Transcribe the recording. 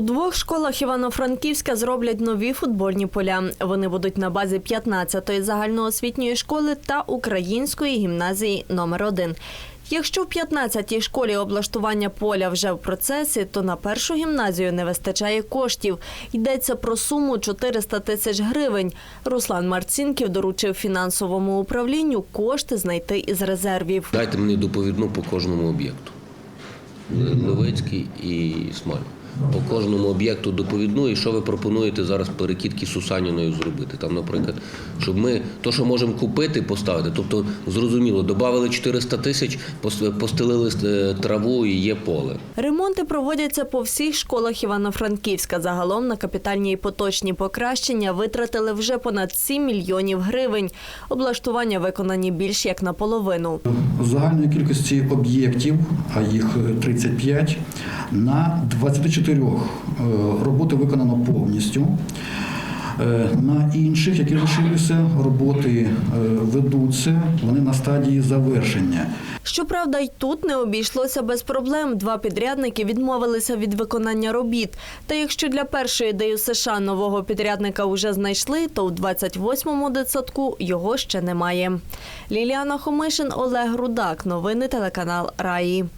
У двох школах Івано-Франківська зроблять нові футбольні поля. Вони будуть на базі 15-ї загальноосвітньої школи та української гімназії номер 1 Якщо в 15-й школі облаштування поля вже в процесі, то на першу гімназію не вистачає коштів. Йдеться про суму 400 тисяч гривень. Руслан Марцінків доручив фінансовому управлінню кошти знайти із резервів. Дайте мені доповідну по кожному об'єкту. Левицький і Смаль. По кожному об'єкту доповідну, і що ви пропонуєте зараз перекидки Сусаніною зробити? Там, наприклад, щоб ми то, що можемо купити, поставити. Тобто, зрозуміло, додали 400 тисяч, пос- постелили е, траву і є поле. Ремонти проводяться по всіх школах Івано-Франківська. Загалом на капітальні і поточні покращення витратили вже понад 7 мільйонів гривень. Облаштування виконані більш як наполовину. Загальної кількості об'єктів, а їх е, 35, на 24 е, роботи виконано повністю. Е, На інших, які лишилися, роботи е, ведуться, вони на стадії завершення. Щоправда, й тут не обійшлося без проблем. Два підрядники відмовилися від виконання робіт. Та якщо для першої ДЮ США нового підрядника вже знайшли, то у 28-му дитсадку його ще немає. Ліліана Хомишин, Олег Рудак. Новини телеканал Раї.